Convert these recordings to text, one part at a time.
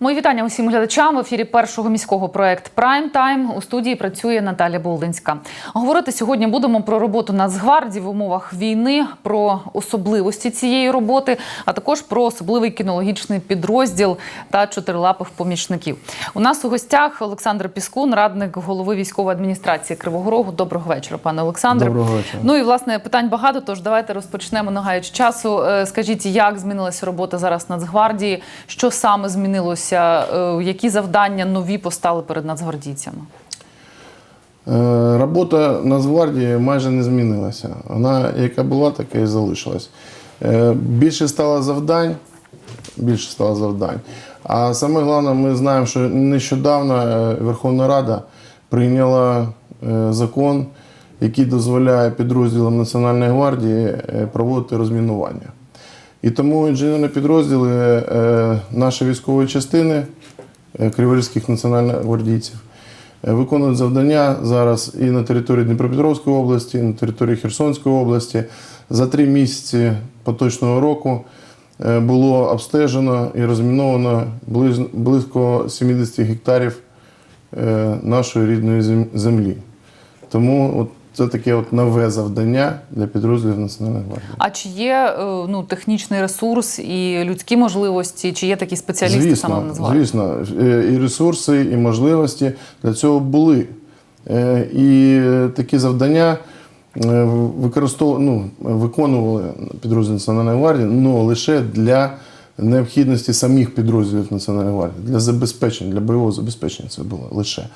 Мої вітання усім глядачам. В ефірі першого міського проект Прайм Тайм у студії працює Наталя Болдинська. Говорити сьогодні будемо про роботу Нацгвардії в умовах війни, про особливості цієї роботи, а також про особливий кінологічний підрозділ та чотирилапих помічників. У нас у гостях Олександр Піскун, радник голови військової адміністрації Кривого Рогу. Доброго вечора, пане Олександре. Доброго вечора. Ну і власне питань багато. Тож давайте розпочнемо не гаючи часу. Е, Скажіть, як змінилася робота зараз Нацгвардії? Що саме змінилося? Е, Які завдання нові постали перед нацгвардійцями? Е, Робота Нацгвардії майже не змінилася. Вона яка була, така і залишилась. Е, Більше стало завдань, більше стало завдань. А саме головне, ми знаємо, що нещодавно Верховна Рада прийняла закон, який дозволяє підрозділам Національної гвардії проводити розмінування. І тому інженерні підрозділи е, нашої військової частини е, Криворізьких національних гвардійців е, виконують завдання зараз і на території Дніпропетровської області, і на території Херсонської області. За три місяці поточного року е, було обстежено і розміновано близько 70 гектарів е, нашої рідної землі. Тому от це таке от нове завдання для підрозділів Національної гвардії. А чи є е, ну технічний ресурс і людські можливості? Чи є такі спеціалісти саме в Нацгвардії? Звісно, Е, і ресурси, і можливості для цього були. Е, І такі завдання е, використов... ну, виконували підрозділи Національної гвардії, але лише для необхідності самих підрозділів Національної гвардії, для забезпечення, для бойового забезпечення це було лише.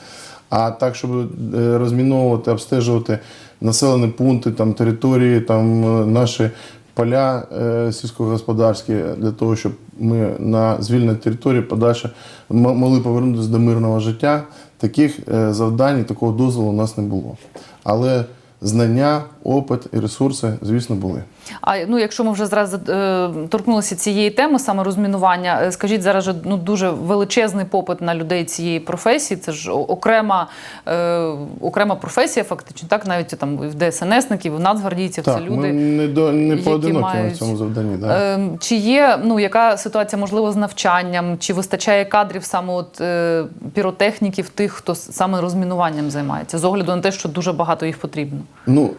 А так, щоб е, розміновувати, обстежувати населені пункти, там, території, там, е, наші поля е, сільськогосподарські, для того, щоб ми на звільненій території подальше могли повернутися до мирного життя, таких завдань, такого дозволу у нас не було. Але знання, опит і ресурси, звісно, були. А ну, якщо ми вже зразу е, торкнулися цієї теми, саме розмінування, е, скажіть зараз же ну дуже величезний попит на людей цієї професії. Це ж окрема, е, окрема професія, фактично, так навіть там в ДСНСників, в нацгвардійців це люди. ми не, до, не поодинокі мають, на цьому завданні. Да. Е, Чи є ну яка ситуація можливо з навчанням? Чи вистачає кадрів саме от е, піротехніків, тих, хто саме розмінуванням займається, з огляду на те, що дуже багато їх потрібно? Ну,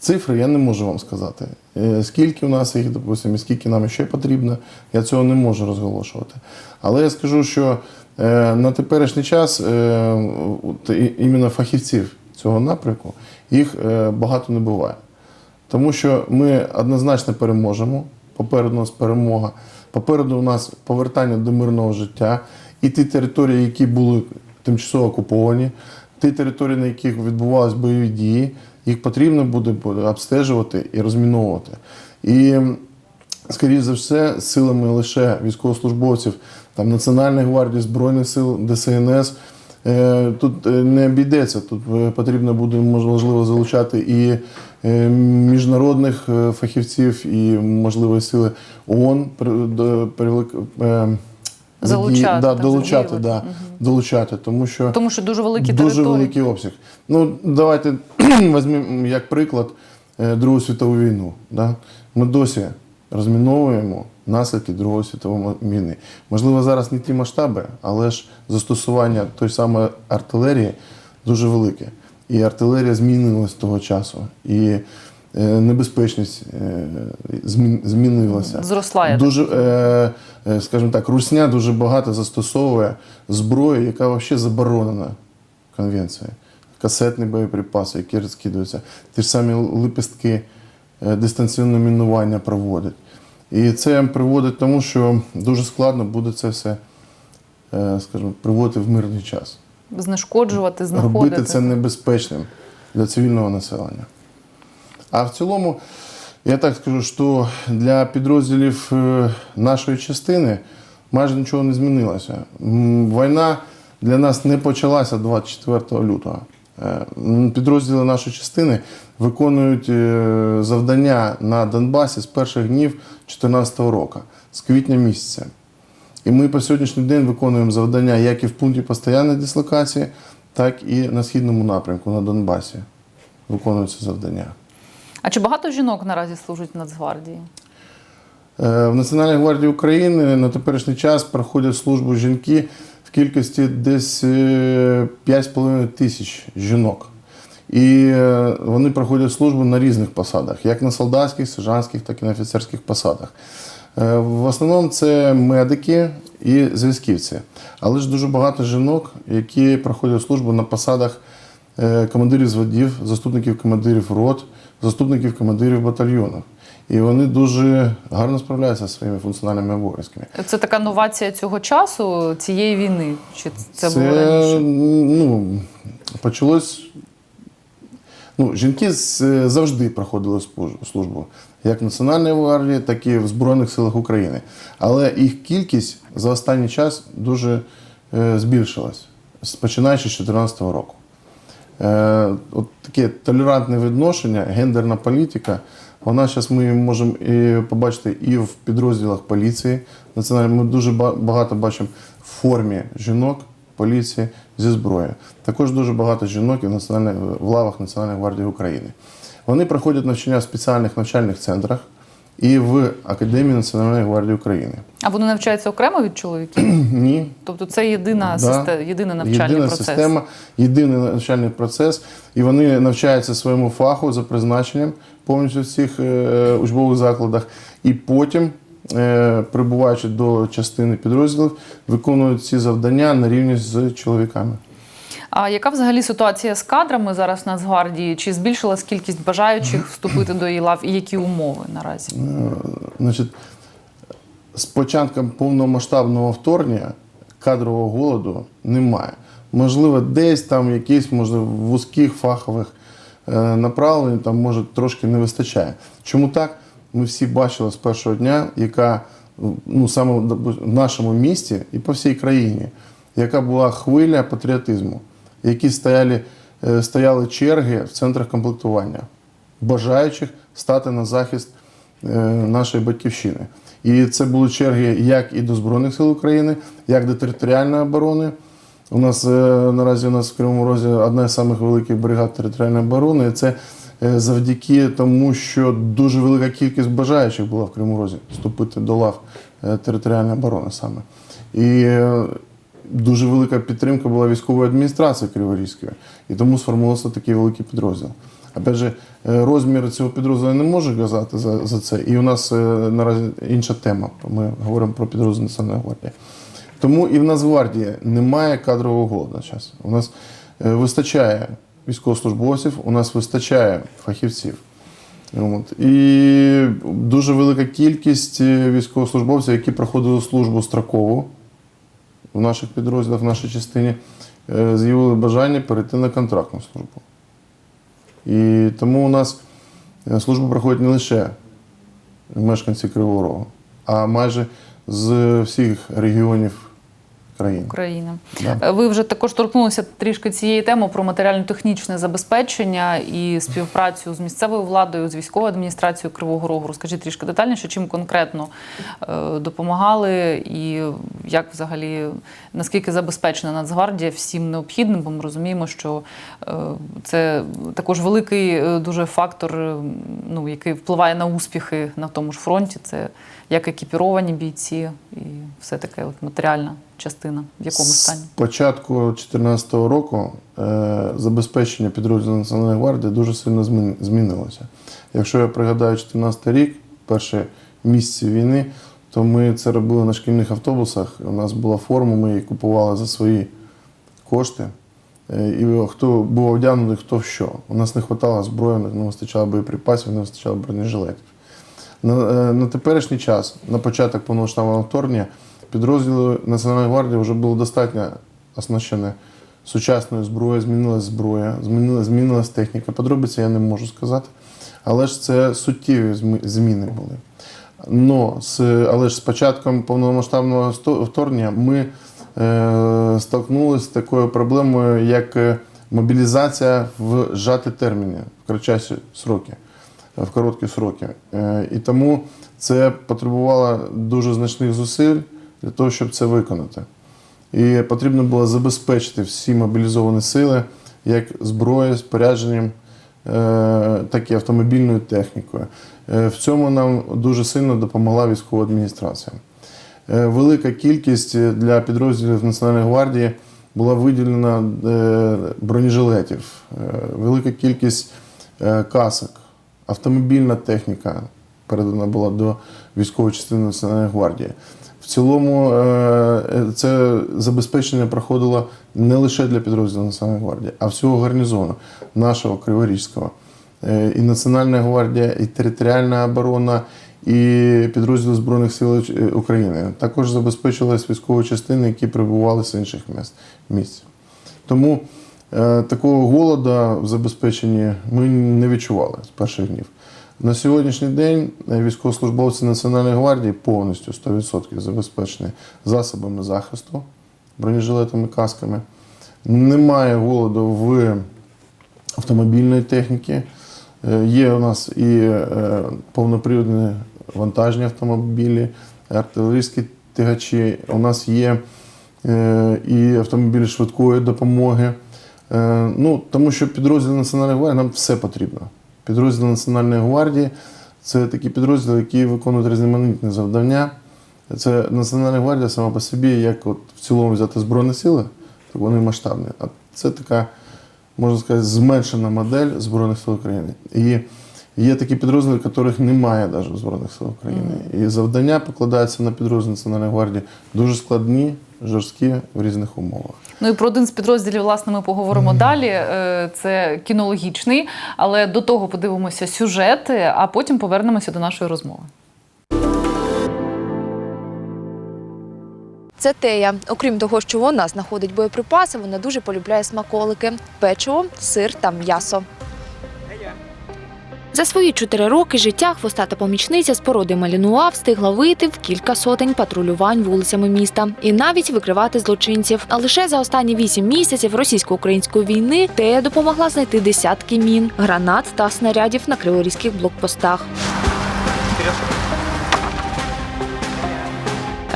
цифри я не можу вам сказати. Е, Скільки у нас їх, допустимо, і скільки нам ще потрібно, я цього не можу розголошувати. Але я скажу, що е, на теперішній час е, іменно фахівців цього напрямку їх багато не буває. Тому що ми однозначно переможемо. Попереду у нас перемога. Попереду у нас повертання до мирного життя. І ті території, які були тимчасово окуповані, ті території, на яких відбувалися бойові дії, їх потрібно буде обстежувати і розміновувати. І скоріш за все, силами лише військовослужбовців там, Національної гвардії, Збройних сил, ДСНС. е, Тут е, не обійдеться. Тут е, потрібно буде можливо залучати і міжнародних фахівців, і можливо сили ООН Залучати, да, так, долучати, да, долучати, тому що Тому що дуже великі дуже території. великий обсяг. Ну, давайте візьмемо як приклад е, Другу світову війну. Да? Ми досі розміновуємо наслідки Другої світової війни. Можливо, зараз не ті масштаби, але ж застосування той самої артилерії дуже велике. І артилерія змінилась з того часу. І небезпечність е, змінилася. Зросла, я Дуже, е, е, скажімо так, Русня дуже багато застосовує зброї, яка взагалі заборонена конвенцією. Касетні боєприпаси, які розкидаються, ті ж самі лепестки, е, дистанційне мінування проводять. І це приводить до тому, що дуже складно буде це все, е, скажімо, приводити в мирний час. знешкоджувати, знаходити. Робити це небезпечним для цивільного населення. А в цілому, я так скажу, що для підрозділів е, нашої частини майже нічого не змінилося. Війна для нас не почалася 24 лютого. Е, Підрозділи нашої частини виконують е, завдання на Донбасі з перших днів 2014 року, з квітня місяця. І ми по сьогоднішній день виконуємо завдання як і в пункті постійної дислокації, так і на східному напрямку на Донбасі. Виконуються завдання. А чи багато жінок наразі служать в Нацгвардії? Е, В Національній гвардії України на теперішній час проходять службу жінки в кількості десь е, 5,5 тисяч жінок. І е, вони проходять службу на різних посадах, як на солдатських, сержантських, так і на офіцерських посадах. Е, В основному це медики і зв'язківці. Але ж дуже багато жінок, які проходять службу на посадах е, командирів зводів, заступників командирів рот, заступників командирів батальйонів. І вони дуже гарно справляються зі своїми функціональними обов'язками. Це така новація цього часу, цієї війни? Чи це, було раніше? ну, почалось. Ну, жінки завжди проходили службу як в Національній гвардії, так і в Збройних силах України. Але їх кількість за останній час дуже е, збільшилась, починаючи з 2014 року. Е, от таке толерантне відношення, гендерна політика, вона зараз ми можемо і побачити і в підрозділах поліції. Національної ми дуже ба- багато бачимо в формі жінок поліції зі зброєю. Також дуже багато жінок і в, національній, в лавах Національної гвардії України. Вони проходять навчання в спеціальних навчальних центрах і в Академії Національної гвардії України. А вони навчаються окремо від чоловіків? Ні, Тобто це єдина, Да. систе- єдиний навчальний Єдина процес. система, єдиний навчальний процес, і вони навчаються своєму фаху за призначенням повністю в всіх е, учбових закладах. І потім, е, прибуваючи до частини підрозділів, виконують ці завдання на рівні з чоловіками. А яка взагалі ситуація з кадрами зараз в Нацгвардії? Чи збільшилась кількість бажаючих вступити до її лав і які умови наразі? Значить, з початком повномасштабного вторгнення кадрового голоду немає. Можливо, десь там якісь, можливо, вузьких фахових е, направлень там може трошки не вистачає. Чому так? Ми всі бачили з першого дня, яка ну, саме в нашому місті і по всій країні, яка була хвиля патріотизму, які стояли, е, стояли черги в центрах комплектування, бажаючих стати на захист е, нашої батьківщини. І це були черги як і до Збройних сил України, як до територіальної оборони. У нас е, наразі у нас в Кривому Розі одна з самих великих бригад територіальної оборони. І це завдяки тому, що дуже велика кількість бажаючих була в Кривому Розі вступити до лав територіальної оборони саме. І дуже велика підтримка була військової адміністрації Криворізької. І тому сформувався такий великий підрозділ. Опять же, е, розмір цього підрозділу я не можу казати за, за це. І у нас е, наразі інша тема. Ми говоримо про підрозділ Національної гвардії. Тому і в Нацгвардії немає кадрового голоду на. У нас е, вистачає військовослужбовців, у нас вистачає фахівців. От. І дуже велика кількість військовослужбовців, які проходили службу строкову в наших підрозділах, в нашій частині, е, з'явили бажання перейти на контрактну службу. І тому у нас е, служба проходить не лише мешканці Кривого Рогу, а майже з всіх регіонів країни. України. Да. Е, Ви вже також торкнулися трішки цієї теми про матеріально-технічне забезпечення і співпрацю з місцевою владою, з військовою адміністрацією Кривого Рогу. Розкажіть трішки детальніше, чим конкретно е, допомагали, і як взагалі наскільки забезпечена Нацгвардія всім необхідним, бо ми розуміємо, що е, це також великий дуже фактор, ну який впливає на успіхи на тому ж фронті. Це як екіпіровані бійці і все таке от матеріальна частина, в якому стані. З початку 2014 року е, забезпечення підрозділу Національної гвардії дуже сильно змінилося. Якщо я пригадаю 2014 рік, перші місяці війни, то ми це робили на шкільних автобусах. У нас була форма, ми її купували за свої кошти. Е, І хто був одягнений, хто в що. У нас не вистачало зброї, не вистачало боєприпасів, не вистачало бронежилетів. На, е, на теперішній час, на початок повномасштабного вторгнення, підрозділи Національної гвардії вже було достатньо оснащені сучасною зброєю, змінилась зброя, змінилась, змінилась техніка. Подробиці я не можу сказати. Але ж це суттєві зміни були. Но але ж з початком повномасштабного вторгнення ми е, столкнулися з такою проблемою, як е, мобілізація в зжаті терміни, в кратчасі сроки, в короткі сроки. Е, і тому це потребувало дуже значних зусиль для того, щоб це виконати. І потрібно було забезпечити всі мобілізовані сили як зброєю, спорядженням, е, так і автомобільною технікою. Е, В цьому нам дуже сильно допомогла військова адміністрація. Е, Велика кількість для підрозділів Національної гвардії була виділена бронежилетів, велика кількість касок, автомобільна техніка передана була до військової частини Національної гвардії. Цілому е, це забезпечення проходило не лише для підрозділів Національної гвардії, а всього гарнізону нашого Криворізького. Е, І Національна гвардія, і територіальна оборона, і підрозділи Збройних сил е, України. Також забезпечувалися військові частини, які прибували з інших місць. Тому е, такого голоду в забезпеченні ми не відчували з перших днів. На сьогоднішній день е, військовослужбовці Національної гвардії повністю 100% забезпечені засобами захисту, бронежилетами, касками. Немає голоду в автомобільної техніки. Е, Є у нас і е, повноприводні вантажні автомобілі, артилерійські тягачі. У нас є і автомобілі швидкої допомоги. Ну, тому що підрозділи Національної гвардії нам все потрібно. Підрозділи Національної гвардії це такі підрозділи, які виконують різноманітні завдання. Це Національна гвардія сама по собі, як от в цілому взяти Збройні сили, то вони масштабні. А це така, можна сказати, зменшена модель Збройних сил України. І є такі підрозділи, яких немає навіть в Збройних сил України. І завдання покладаються на підрозділ Національної гвардії дуже складні, жорсткі в різних умовах. Ну і про один з підрозділів, власне, ми поговоримо далі. Е, Це кінологічний, але до того подивимося сюжет, а потім повернемося до нашої розмови. Це Тея. Окрім того, що вона знаходить боєприпаси, вона дуже полюбляє смаколики, печиво, сир та м'ясо. За свої чотири роки життя хвостата помічниця з породи Малінуа встигла вийти в кілька сотень патрулювань вулицями міста і навіть викривати злочинців. А лише за останні вісім місяців російсько-української війни Тея допомогла знайти десятки мін, гранат та снарядів на криворізьких блокпостах.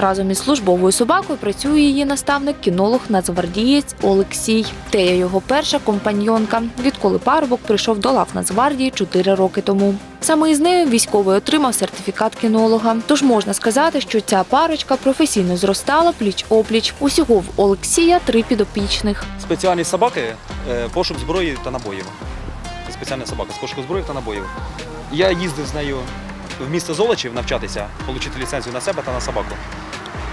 Разом із службовою собакою працює її наставник кінолог нацгвардієць Олексій. Тея його перша компаньйонка, відколи парубок прийшов до лав Нацгвардії 4 роки тому. Саме із нею військовий отримав сертифікат кінолога. Тож можна сказати, що ця парочка професійно зростала пліч опліч. Усього в Олексія три підопічних. Спеціальні собаки, е, пошук зброї та набоїв. Спеціальна собака з пошуку зброї та набоїв. Я їздив з нею в місто Золочів навчатися, отримати ліцензію на себе та на собаку.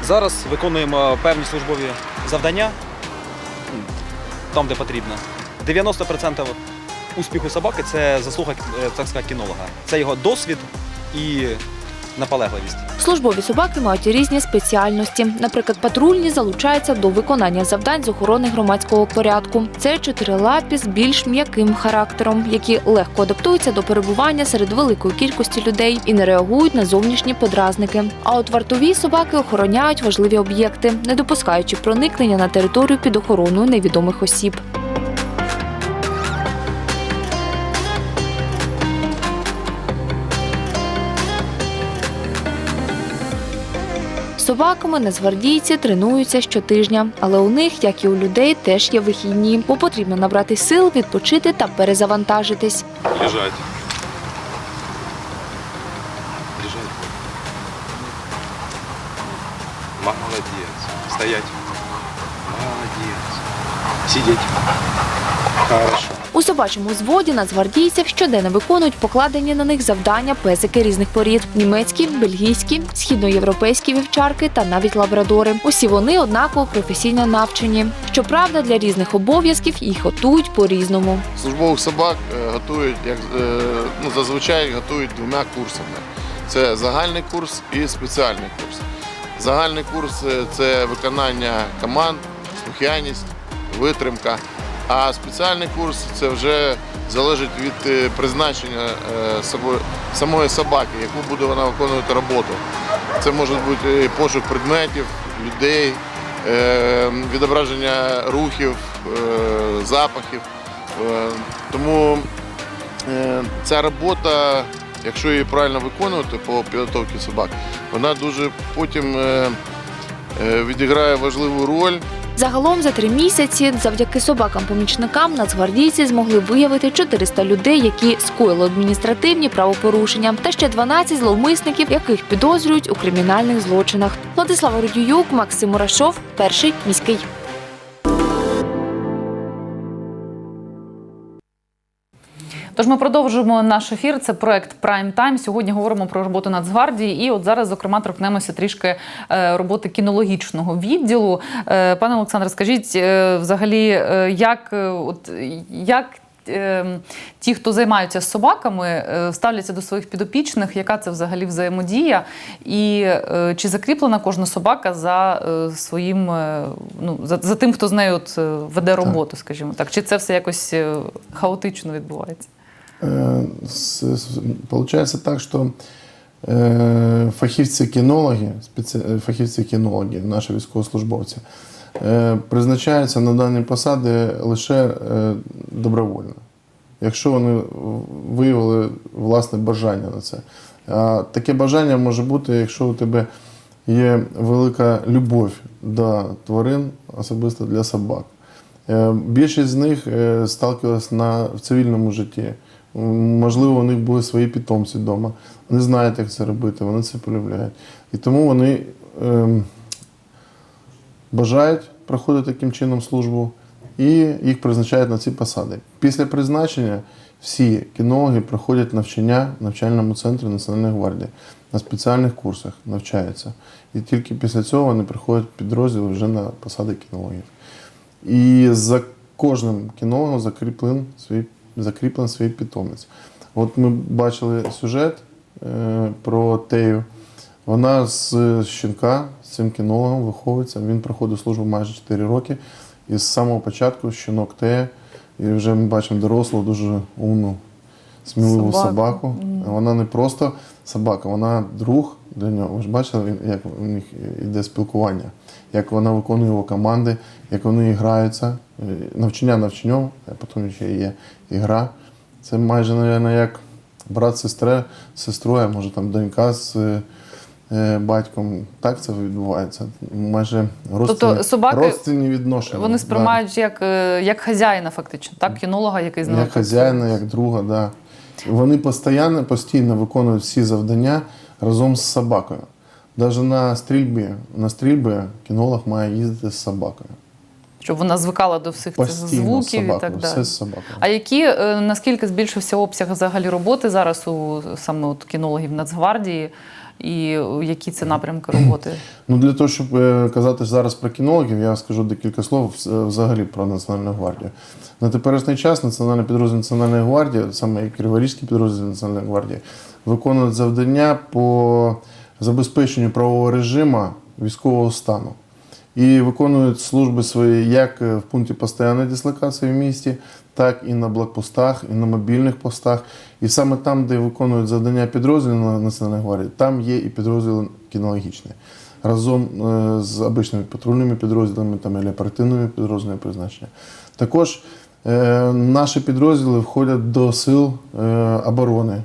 Зараз виконуємо певні службові завдання там, де потрібно. 90% успіху собаки це заслуга е, так сказати, кінолога. Це його досвід і наполегливість. Службові собаки мають різні спеціальності. Наприклад, патрульні залучаються до виконання завдань з охорони громадського порядку. Це чотирилапі з більш м'яким характером, які легко адаптуються до перебування серед великої кількості людей і не реагують на зовнішні подразники. А от вартові собаки охороняють важливі об'єкти, не допускаючи проникнення на територію під охороною невідомих осіб. Собаками нацгвардійці тренуються щотижня, але у них, як і у людей, теж є вихідні, бо потрібно набрати сил, відпочити та перезавантажитись. Лежать. Лежать. Молодец. Стоять. Молодец. Сидеть. Хорошо. У собачому зводі нацгвардійців щоденно виконують покладені на них завдання песики різних порід: німецькі, бельгійські, східноєвропейські вівчарки та навіть лабрадори. Усі вони однаково професійно навчені. Щоправда, для різних обов'язків їх готують по-різному. Службових собак е, готують як е, ну, зазвичай готують двома курсами: це загальний курс і спеціальний курс. Загальний курс е, це виконання команд, слухняність, витримка. А спеціальний курс це вже залежить від е, призначення е, самої собаки, яку буде вона виконувати роботу. Це може бути пошук предметів, людей, е, відображення рухів, запахів. Тому ця робота, якщо її правильно виконувати по підготовці собак, вона дуже потім відіграє важливу роль. Загалом за три місяці, завдяки собакам-помічникам, нацгвардійці змогли виявити 400 людей, які скоїли адміністративні правопорушення, та ще 12 зловмисників, яких підозрюють у кримінальних злочинах. Владислава Рудіюк, Максим Мурашов, перший міський. Тож ми продовжуємо наш ефір. Це проект Prime Time. Сьогодні говоримо про роботу Нацгвардії. І от зараз, зокрема, торкнемося трішки е, роботи кінологічного відділу. Е, Пане Олександре, скажіть е, взагалі, як, от, як ті, хто займаються з собаками, ставляться до своїх підопічних, яка це взагалі взаємодія? І чи закріплена кожна собака за своїм, ну, за, за тим, хто з нею от, веде роботу, скажімо так? Чи це все якось хаотично відбувається? С- Получается так, что э, фахівці-кінологи, е, фахівці-кінологи, наші військовослужбовці, е, призначаються на дані посади лише е, добровольно, якщо вони виявили власне бажання на це. А таке бажання може бути, якщо у тебе є велика любов до тварин, особисто для собак. Е, Більшість з них е, сталкивалися на в цивільному житті. Можливо, у них були свої питомці вдома. Вони знають, як це робити, вони це полюбляють. І тому вони ем, бажають проходити таким чином службу і їх призначають на ці посади. Після призначення всі кінологи проходять навчання в навчальному центрі Національної гвардії на спеціальних курсах навчаються. І тільки після цього вони приходять підрозділ вже на посади кінологів. І за кожним кінологом закріплен свій, закріплен свій питомець. От ми бачили сюжет е, про Тею. Вона з щенка з цим кінологом виховується. Він проходив службу майже 4 роки. І з самого початку щенок Тея, і вже ми бачимо дорослу, дуже умну, сміливу Собаку. собаку. Вона не просто собака, вона друг для нього. Ви ж бачили, як у них йде спілкування, як вона виконує його команди, як вони граються. Е, Навчання навчанням, а потім ще є ігра. Це майже, мабуть, як брат сестре, з сестрою, а може там донька з е, батьком. Так це відбувається. Майже родственні, собаки, родственні відношення. Вони Да. сприймають як, е, як хазяїна, фактично, так? Кінолога, який з ними Як хазяїна, як друга, да. Вони постійно, постійно виконують всі завдання разом з собакою. Навіть на стрільбі, на стрільбі кінолог має їздити з собакою. Щоб вона звикала до всіх цих Постійно цих звуків і так так все далі. з собакою. А які е, наскільки збільшився обсяг взагалі роботи зараз у саме от кінологів Нацгвардії, і які це напрямки роботи? Ну, для того, щоб е, казати зараз про кінологів, я скажу декілька слов взагалі про Національну гвардію. На теперішній час Національний підрозділ Національної гвардії, саме Криворізький підрозділ Національної гвардії, виконують завдання по забезпеченню правового режиму військового стану. І виконують служби свої як е, в пункті постійної дислокації в місті, так і на блокпостах, і на мобільних постах. І саме там, де виконують завдання підрозділів на- Національної гвардії, там є і підрозділ кінологічний. Разом е, з обичними патрульними підрозділами там, і оперативними підрозділами призначення. Також е, наші підрозділи входять до сил е, оборони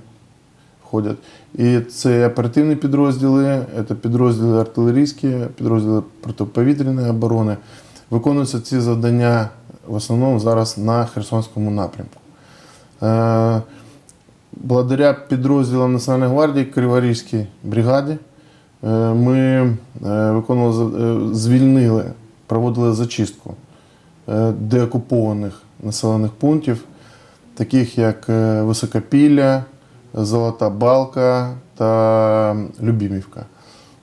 входять. І це оперативні підрозділи, це підрозділи артилерійські, підрозділи протиповітряної оборони. Виконуються ці завдання в основному зараз на Херсонському напрямку. Е, Благодаря підрозділам Національної гвардії Криворізькій бригаді е, ми е, виконували, звільнили, проводили зачистку деокупованих населених пунктів, таких як Високопілля, Золота Балка та Любімівка.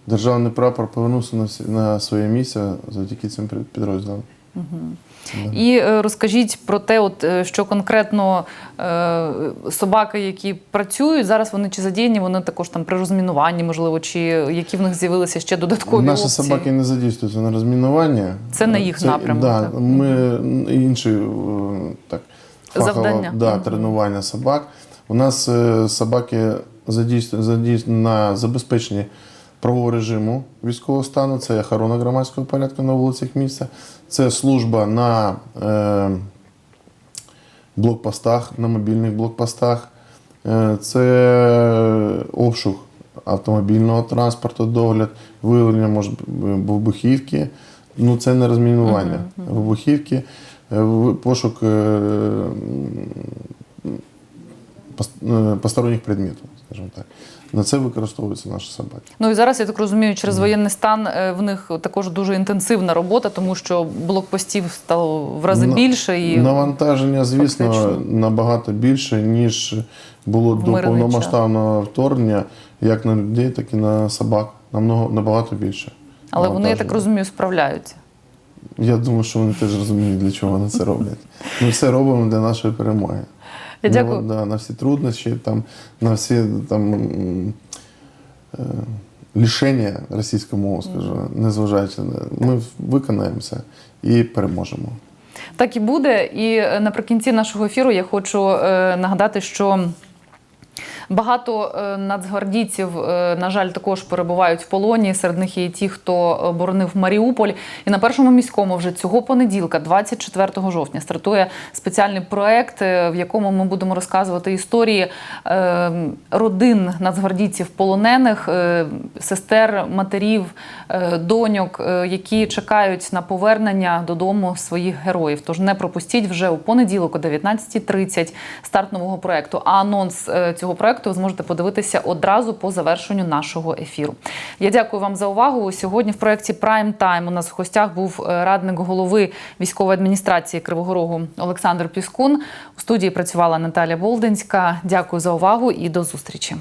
Державний прапор повернувся на, своє місце завдяки цим підрозділам. І е, розкажіть про те, от, е, що конкретно е, собаки, які працюють, зараз вони чи задіяні, вони також там при розмінуванні, можливо, чи які в них з'явилися ще додаткові Наші опції? собаки не задійствуються на розмінування. Це не їх напрямок, Да, так? Ми інші е, так, фахово, Завдання. Да, тренування собак. У нас собаки задійствують, задійствують на забезпеченні правового режиму військового стану, це охорона громадського порядку на вулицях міста, це служба на е, блокпостах, на мобільних блокпостах, е, це обшук автомобільного транспорту, догляд, виявлення може, вибухівки Ну це не розмінування. Вибухівки, е, пошук е, е, посторонніх предметів, скажімо так. На це використовуються наші собаки. Ну і зараз я так розумію, через воєнний стан е, в них також дуже інтенсивна робота, тому що блокпостів стало в рази На- більше і Навантаження, звісно, фактично. набагато більше, ніж було В до повномасштабного вторгнення, як на людей, так і на собак. Намного набагато більше. але вони, я так розумію, справляються. Я думаю, що вони теж розуміють, для чого вони це роблять. Ми все робимо для нашої перемоги. Я Ну, да, на всі труднощі, там, на всі там, е, лишення російської мови, скажу, незважаючи на ми виконаємося і переможемо. Так і буде. І е, наприкінці нашого ефіру я хочу е, нагадати, що. Багато е, нацгвардійців, е, на жаль, також перебувають в полоні. Серед них є і ті, хто боронив Маріуполь. І на першому міському вже цього понеділка, 24 жовтня, стартує спеціальний проект, е, в якому ми будемо розказувати історії родин нацгвардійців полонених, сестер, матерів, доньок, які чекають на повернення додому своїх героїв. Тож не пропустіть вже у понеділок о 19.30 старт нового проекту. А анонс е, цього проекту ви зможете подивитися одразу по завершенню нашого ефіру. Я дякую вам за увагу. Сьогодні в проєкті Prime Time у нас в гостях був е, радник голови військової адміністрації Кривого Рогу Олександр Піскун. У студії працювала Наталя Болдинська. Дякую за увагу і до зустрічі.